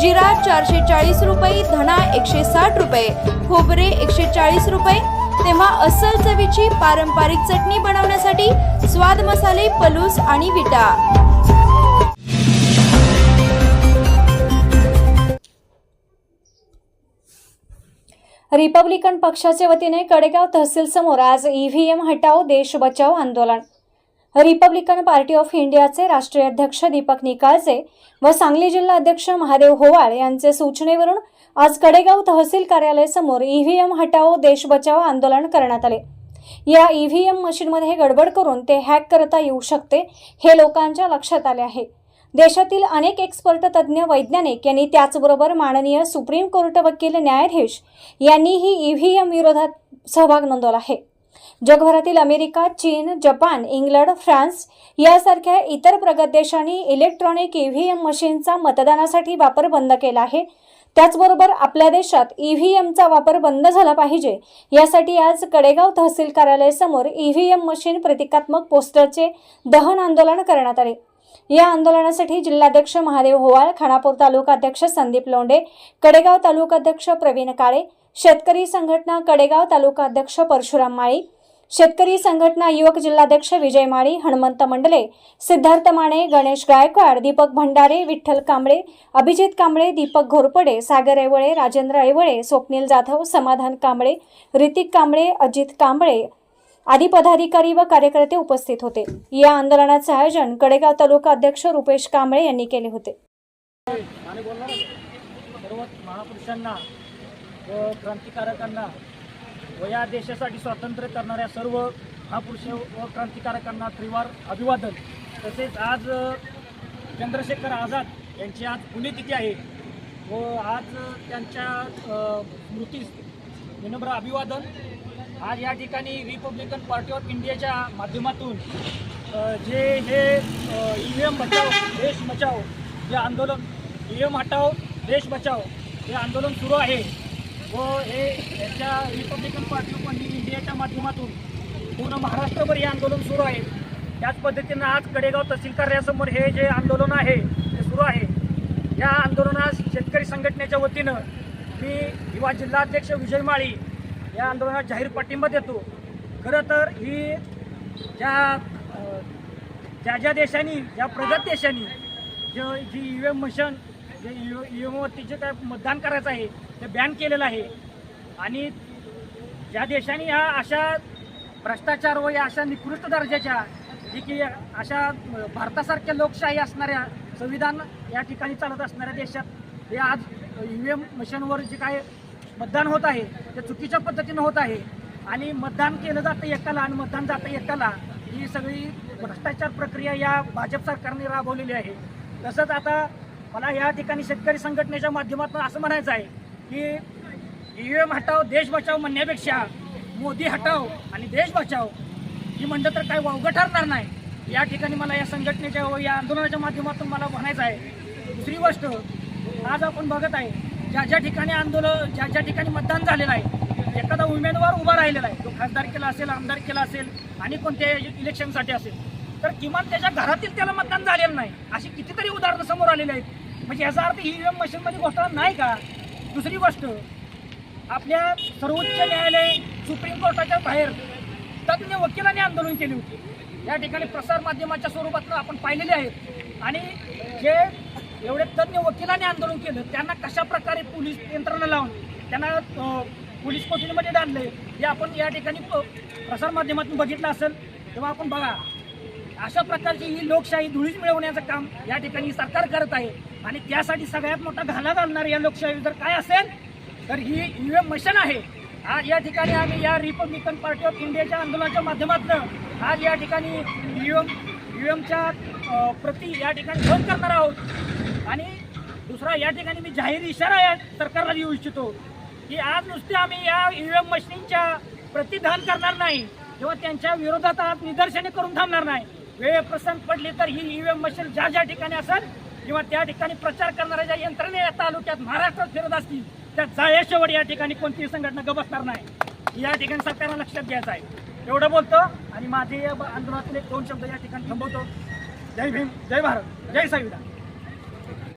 जिरा चारशे चाळीस रुपये धणा एकशे साठ रुपये खोबरे एकशे चाळीस रुपये. तेव्हा अस्सल चवीची पारंपरिक चटणी बनवण्यासाठी स्वाद मसाले पलूस आणि विटा. रिपब्लिकन पक्षाच्या वतीने कडेगाव तहसील समोर आज ईव्हीएम हटाव देश बचाव आंदोलन. रिपब्लिकन पार्टी ऑफ इंडियाचे राष्ट्रीय अध्यक्ष दीपक निकाळजे व सांगली जिल्हा अध्यक्ष महादेव होवाळ यांचे सूचनेवरून आज कडेगाव तहसील कार्यालयासमोर ईव्हीएम हटाओ देश बचाव आंदोलन करण्यात आले. या ईव्हीएम मशीनमध्ये गडबड करून ते हॅक करता येऊ शकते हे लोकांच्या लक्षात आले आहे. देशातील अनेक एक्सपर्ट तज्ज्ञ वैज्ञानिक यांनी त्याचबरोबर माननीय सुप्रीम कोर्ट वकील न्यायाधीश यांनीही ईव्हीएम विरोधात सहभाग नोंदवला आहे. जगभरातील अमेरिका चीन जपान इंग्लंड फ्रान्स यासारख्या इतर प्रगत देशांनी इलेक्ट्रॉनिक ईव्हीएम मशीनचा मतदानासाठी वापर बंद केला आहे. त्याचबरोबर आपल्या देशात ईव्हीएमचा वापर बंद झाला पाहिजे. यासाठी आज कडेगाव तहसील कार्यालयासमोर ईव्हीएम मशीन प्रतिकात्मक पोस्टरचे दहन आंदोलन करण्यात आले. या आंदोलनासाठी जिल्हाध्यक्ष महादेव होवाळ खानापूर तालुका अध्यक्ष संदीप लोंढे कडेगाव तालुका अध्यक्ष प्रवीण काळे शेतकरी संघटना कडेगाव तालुका अध्यक्ष परशुराम माळी शेतकरी संघटना युवक जिल्हाध्यक्ष विजय माळी हनुमंत मंडले सिद्धार्थ माने गणेश गायकवाड दीपक भंडारे विठ्ठल कांबळे अभिजित कांबळे दीपक घोरपडे सागर ऐवळे राजेंद्र ऐवळे स्वप्नील जाधव समाधान कांबळे ऋतिक कांबळे अजित कांबळे आदी पदाधिकारी व कार्यकर्ते उपस्थित होते. या आंदोलनाचे आयोजन कडेगाव तालुका अध्यक्ष रुपेश कांबळे यांनी केले होते आणि बोलणार सर्व महापुरुषांना व क्रांतिकारकांना व या देशासाठी स्वातंत्र्य करणाऱ्या सर्व महापुरुष व क्रांतिकारकांना त्रिवार अभिवादन. तसेच आज चंद्रशेखर आझाद यांची आज पुण्यतिथी आहे व आज त्यांच्या स्मृतीस विनम्र अभिवादन. आज या ठिकाणी रिपब्लिकन पार्टी ऑफ इंडियाच्या माध्यमातून जे हे ई व्ही एम बचाव देश बचाव जे आंदोलन ई एम हटाव देश बचाव हे आंदोलन सुरू आहे. व हे याच्या रिपब्लिकन पार्टी ऑफ इंडियाच्या माध्यमातून पूर्ण महाराष्ट्रभर हे आंदोलन सुरू आहे. त्याच पद्धतीनं आज कडेगाव तहसील कार्यासमोर हे जे आंदोलन आहे ते सुरू आहे. या आंदोलनास शेतकरी संघटनेच्या वतीनं मी युवा जिल्हाध्यक्ष विजय माळी या आंदोलनात जाहीर पाठिंबा देतो. खरं तर ही ज्या ज्या ज्या देशांनी ज्या प्रगत देशांनी G E V M machine J E M जे काय मतदान करायचं आहे ते बॅन केलेलं आहे. आणि ज्या देशाने ह्या अशा भ्रष्टाचार व या अशा निकृष्ट दर्जाच्या जे की अशा भारतासारख्या लोकशाही असणाऱ्या संविधान या ठिकाणी चालत असणाऱ्या देशात हे आज ई व्ही एम मशीनवर जे काय मतदान होत आहे ते चुकीच्या पद्धतीनं होत आहे. आणि मतदान केलं जातं एकाला आणि मतदान जातं एकाला ही सगळी भ्रष्टाचार प्रक्रिया या भाजप सरकारने राबवलेली आहे. तसंच आता मला या ठिकाणी शेतकरी संघटनेच्या माध्यमातून असं म्हणायचं आहे की ई व्ही एम हटाव देश बचाव म्हणण्यापेक्षा मोदी हटाव आणि देश बचाव ही म्हणलं तर काही वावगं ठरणार नाही. या ठिकाणी मला या संघटनेच्या व या आंदोलनाच्या माध्यमातून मला म्हणायचं आहे. दुसरी गोष्ट आज आपण बघत आहे ज्या ज्या ठिकाणी आंदोलन ज्या ज्या ठिकाणी मतदान झालेलं आहे एखादा उमेदवार उभा राहिलेला आहे तो खासदार केला असेल आमदार केला असेल आणि कोणत्या इलेक्शनसाठी असेल. तर किमान त्याच्या घरातील त्याला मतदान झालेलं नाही. अशी कितीतरी उदाहरणं समोर आलेली आहेत. म्हणजे याचा अर्थ ई व्ही एम मशीनमध्ये घोटाळा नाही का? दुसरी गोष्ट आपल्या सर्वोच्च न्यायालय सुप्रीम कोर्टाच्या बाहेर तज्ज्ञ वकिलांनी आंदोलन केले होते. या ठिकाणी प्रसार माध्यमाच्या स्वरूपातनं आपण पाहिलेले आहेत. आणि जे एवढे तज्ज्ञ वकिलांनी आंदोलन केलं त्यांना कशा प्रकारे पोलीस यंत्रणा लावून त्यांना पोलीस कोठडीमध्ये डालले हे आपण या ठिकाणी प- बघितलं असेल. तेव्हा आपण बघा अशा प्रकारची ही लोकशाही धुळीच मिळवण्याचं काम या ठिकाणी सरकार करत आहे. आणि त्यासाठी सगळ्यात मोठा घाला घालणार या लोकशाही जर काय असेल तर ही यू एम मशीन आहे. आज या ठिकाणी आम्ही या रिपब्लिकन पार्टी ऑफ इंडियाच्या आंदोलनाच्या माध्यमातून आज या ठिकाणी यू एम यू एमच्या प्रती या ठिकाणी बंद करणार आहोत. आणि दुसरा या ठिकाणी मी जाहीर इशारा या सरकारला देऊ इच्छितो की आज नुसते आम्ही या यू एम मशीनच्या प्रतिधान करणार नाही किंवा त्यांच्या विरोधात आज निदर्शने करून थांबणार नाही. वेळ प्रसंग पडली तर ही ईव्हीएम मशीन ज्या ज्या ठिकाणी असेल किंवा त्या ठिकाणी प्रचार करणाऱ्या ज्या यंत्रणा या तालुक्यात महाराष्ट्रात फिरत असतील त्या जायेशेवट या ठिकाणी कोणतीही संघटना गबसणार नाही. या ठिकाणी सरकारला लक्षात घ्यायचं आहे. एवढं बोलतो आणि माझे या आंदोलनातील एक दोन शब्द या ठिकाणी थांबवतो. जय भीम जय भारत जय संविधान.